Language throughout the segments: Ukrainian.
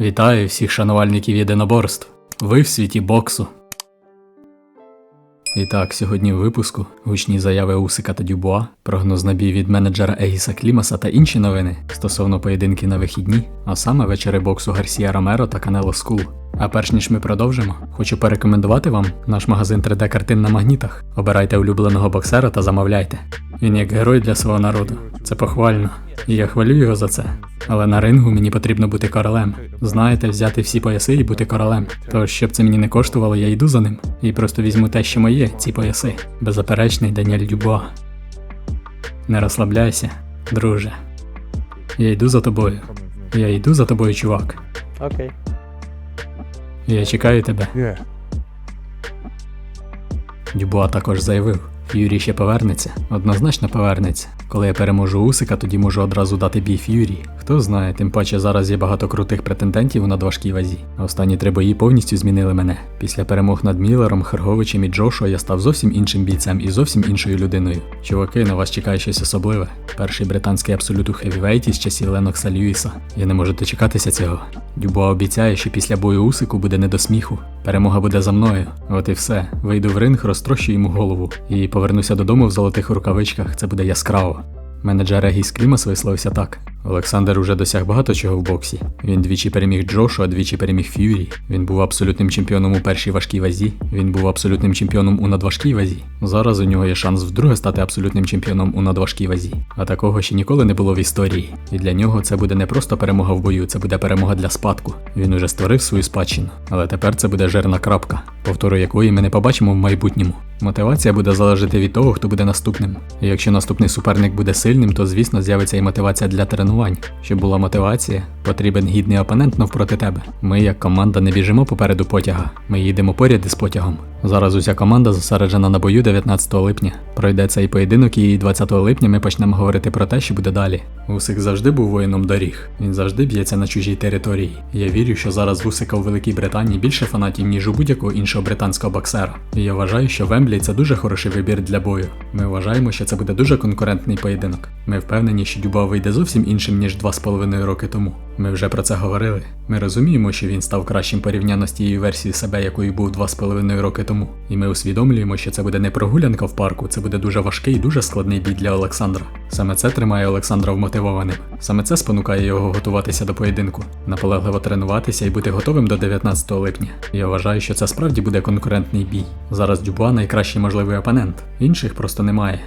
Вітаю всіх шанувальників єдиноборств. Ви в світі боксу. І так, сьогодні в випуску гучні заяви Усика та Дюбуа, прогноз на бій від менеджера Егіса Клімаса та інші новини стосовно поєдинки на вихідні, а саме вечори боксу Гарсія Ромеро та Канело Скул. А перш ніж ми продовжимо, хочу порекомендувати вам наш магазин 3D картин на магнітах. Обирайте улюбленого боксера та замовляйте. Він як герой для свого народу. Це похвально. І я хвалю його за це. Але на рингу мені потрібно бути королем. Знаєте, взяти всі пояси і бути королем. Тож, щоб це мені не коштувало, я йду за ним і просто візьму те, що моє, ці пояси. Беззаперечний Даніель Дюбуа. Не розслабляйся, друже. Я йду за тобою. Я йду за тобою, чувак. Окей. Я чекаю тебе. Yeah. Дюбуа також заявив, Ф'юрі ще повернеться, однозначно повернеться. Коли я переможу Усика, тоді можу одразу дати бій Ф'юрі. Хто знає, тим паче зараз є багато крутих претендентів у надважкій вазі. Останні три бої повністю змінили мене. Після перемог над Міллером, Херговичем і Джошуа я став зовсім іншим бійцем і зовсім іншою людиною. Чуваки, на вас чекає щось особливе. Перший британський абсолют у хевівейті з часів Ленокса Льюіса. Я не можу дочекатися цього. Дюбуа обіцяє, що після бою Усику буде не до сміху. Перемога буде за мною. От і все. Вийду в ринг, розтрощу йому голову і повернуся додому в золотих рукавичках. Це буде яскраво. Менеджер Егіс Клімас висловився так: Олександр уже досяг багато чого в боксі. Він двічі переміг Джошу, а двічі переміг Ф'юрі. Він був абсолютним чемпіоном у першій важкій вазі. Він був абсолютним чемпіоном у надважкій вазі. Зараз у нього є шанс вдруге стати абсолютним чемпіоном у надважкій вазі. А такого ще ніколи не було в історії. І для нього це буде не просто перемога в бою, це буде перемога для спадку. Він уже створив свою спадщину. Але тепер це буде жирна крапка, повтору якої ми не побачимо в майбутньому. Мотивація буде залежати від того, хто буде наступним. Якщо наступний суперник буде сильним, то звісно з'явиться і мотивація для тренувань. Щоб була мотивація, потрібен гідний опонент навпроти тебе. Ми, як команда, не біжимо попереду потяга. Ми їдемо поряд із потягом. Зараз уся команда зосереджена на бою 19 липня. Пройде цей поєдинок, і 20 липня ми почнемо говорити про те, що буде далі. Усик завжди був воїном доріг. Він завжди б'ється на чужій території. Я вірю, що зараз Усика у Великій Британії більше фанатів, ніж у будь-якого іншого британського боксера. І я вважаю, що Вемблі це дуже хороший вибір для бою. Ми вважаємо, що це буде дуже конкурентний поєдинок. Ми впевнені, що Дюба вийде зовсім іншим, ніж 2,5 роки тому. Ми вже про це говорили. Ми розуміємо, що він став кращим порівняно з тією версією себе, якою був 2,5 роки тому. І ми усвідомлюємо, що це буде не прогулянка в парку, це буде дуже важкий і дуже складний бій для Олександра. Саме це тримає Олександра вмотивованим. Саме це спонукає його готуватися до поєдинку, наполегливо тренуватися і бути готовим до 19 липня. Я вважаю, що це справді буде конкурентний бій. Зараз Дюбуа найкращий можливий опонент, інших просто немає.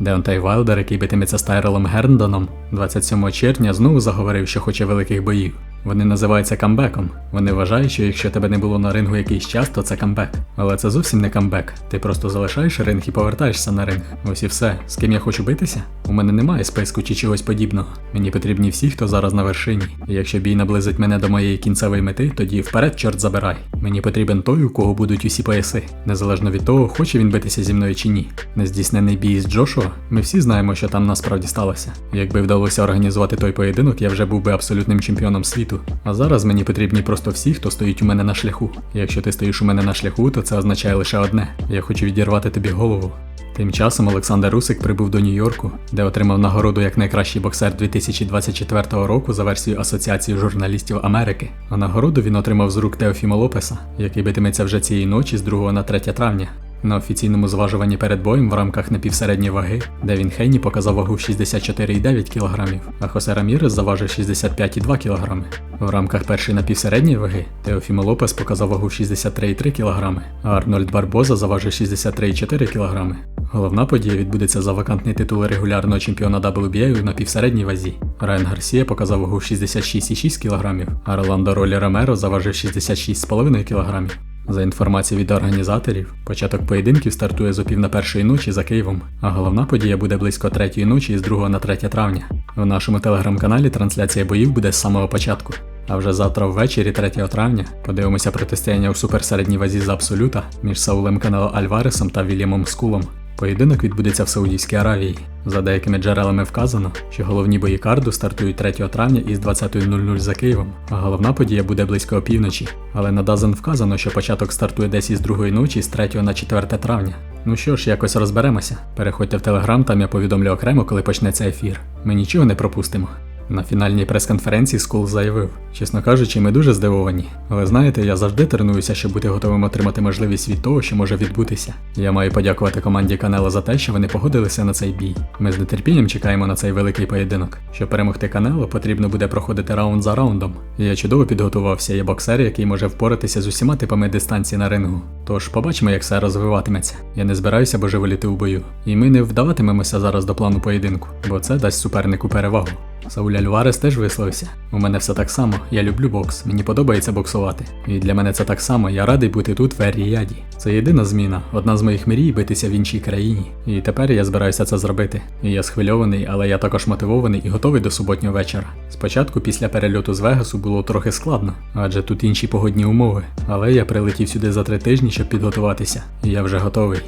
Деонтай Вайлдер, який битиметься з Тайрелом Герндоном, 27 червня знову заговорив, що хоче великих боїв. Вони називаються камбеком. Вони вважають, що якщо тебе не було на рингу якийсь час, то це камбек. Але це зовсім не камбек. Ти просто залишаєш ринг і повертаєшся на ринг. Ось і все. З ким я хочу битися? У мене немає списку чи чогось подібного. Мені потрібні всі, хто зараз на вершині. І якщо бій наблизить мене до моєї кінцевої мети, тоді вперед, чорт забирай. Мені потрібен той, у кого будуть усі пояси, незалежно від того, хоче він битися зі мною чи ні. Нездійснений бій з Джошуа. Ми всі знаємо, що там насправді сталося. Якби вдалося організувати той поєдинок, я вже був би абсолютним чемпіоном світу. А зараз мені потрібні просто всі, хто стоїть у мене на шляху. Якщо ти стоїш у мене на шляху, то це означає лише одне: я хочу відірвати тобі голову. Тим часом Олександр Русик прибув до Нью-Йорку, де отримав нагороду як найкращий боксер 2024 року за версією Асоціації журналістів Америки. А нагороду він отримав з рук Теофіма Лопеса, який битиметься вже цієї ночі з 2 на 3 травня. На офіційному зважуванні перед боєм в рамках напівсередньої ваги Девін Хейні показав вагу 64,9 кг, а Хосе Рамірес заважив 65,2 кг. В рамках першої напівсередньої ваги Теофімо Лопес показав вагу 63,3 кг, а Арнольд Барбоза заважив 63,4 кг. Головна подія відбудеться за вакантний титул регулярного чемпіона WBA у напівсередній вазі. Райан Гарсія показав вагу 66,6 кг, а Роландо Ролі Ромеро заважив 66,5 кг. За інформацією від організаторів, початок поєдинків стартує з опів на першої ночі за Києвом, а головна подія буде близько третьої ночі з 2 на 3 травня. В нашому телеграм-каналі трансляція боїв буде з самого початку. А вже завтра ввечері, 3 травня, подивимося протистояння у суперсередній вазі за абсолюта між Саулем Канело Альваресом та Вільямом Скулом. Поєдинок відбудеться в Саудівській Аравії. За деякими джерелами вказано, що головні бої карду стартують 3 травня із 20.00 за Києвом, а головна подія буде близько опівночі. Але на Дазен вказано, що початок стартує десь із другої ночі з 3 на 4 травня. Ну що ж, якось розберемося. Переходьте в телеграм, там я повідомлю окремо, коли почнеться ефір. Ми нічого не пропустимо. На фінальній прес-конференції Скул заявив: чесно кажучи, ми дуже здивовані. Але знаєте, я завжди тренуюся, щоб бути готовим отримати можливість від того, що може відбутися. Я маю подякувати команді Канело за те, що вони погодилися на цей бій. Ми з нетерпінням чекаємо на цей великий поєдинок. Щоб перемогти Канело, потрібно буде проходити раунд за раундом. Я чудово підготувався, є боксер, який може впоратися з усіма типами дистанції на рингу. Тож побачимо, як все розвиватиметься. Я не збираюся божеволіти у бою. І ми не вдаватимемося зараз до плану поєдинку, бо це дасть супернику перевагу. Сауль Альварес теж висловився. У мене все так само, я люблю бокс, мені подобається боксувати. І для мене це так само, я радий бути тут в Ер-Ріяді. Це єдина зміна, одна з моїх мрій битися в іншій країні. І тепер я збираюся це зробити. І я схвильований, але я також мотивований і готовий до суботнього вечора. Спочатку, після перельоту з Вегасу, було трохи складно, адже тут інші погодні умови. Але я прилетів сюди за три тижні, щоб підготуватися, і я вже готовий.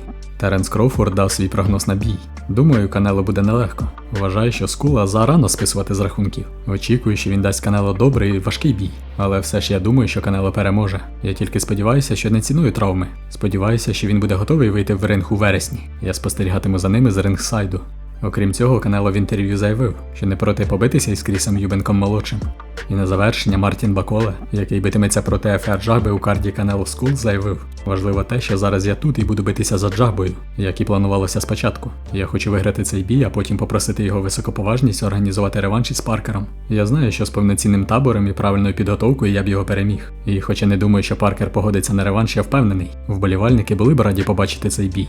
Теренс Кроуфорд дав свій прогноз на бій. Думаю, Канело буде нелегко. Вважаю, що скула зарано списувати з рахунків. Очікую, що він дасть Канело добрий і важкий бій. Але все ж я думаю, що Канело переможе. Я тільки сподіваюся, що не ціную травми. Сподіваюся, що він буде готовий вийти в ринг у вересні. Я спостерігатиму за ними з рингсайду. Окрім цього, Канело в інтерв'ю заявив, що не проти побитися із Крісом Юбенком молодшим. І на завершення Мартін Баколе, який битиметься проти ефер Джагби у карді Канело Скул, заявив: важливо те, що зараз я тут і буду битися за Джагбою, як і планувалося спочатку. Я хочу виграти цей бій, а потім попросити його високоповажність організувати реванш із Паркером. Я знаю, що з повноцінним табором і правильною підготовкою я б його переміг. І хоча не думаю, що Паркер погодиться на реванш, я впевнений. Вболівальники були б раді побачити цей бій.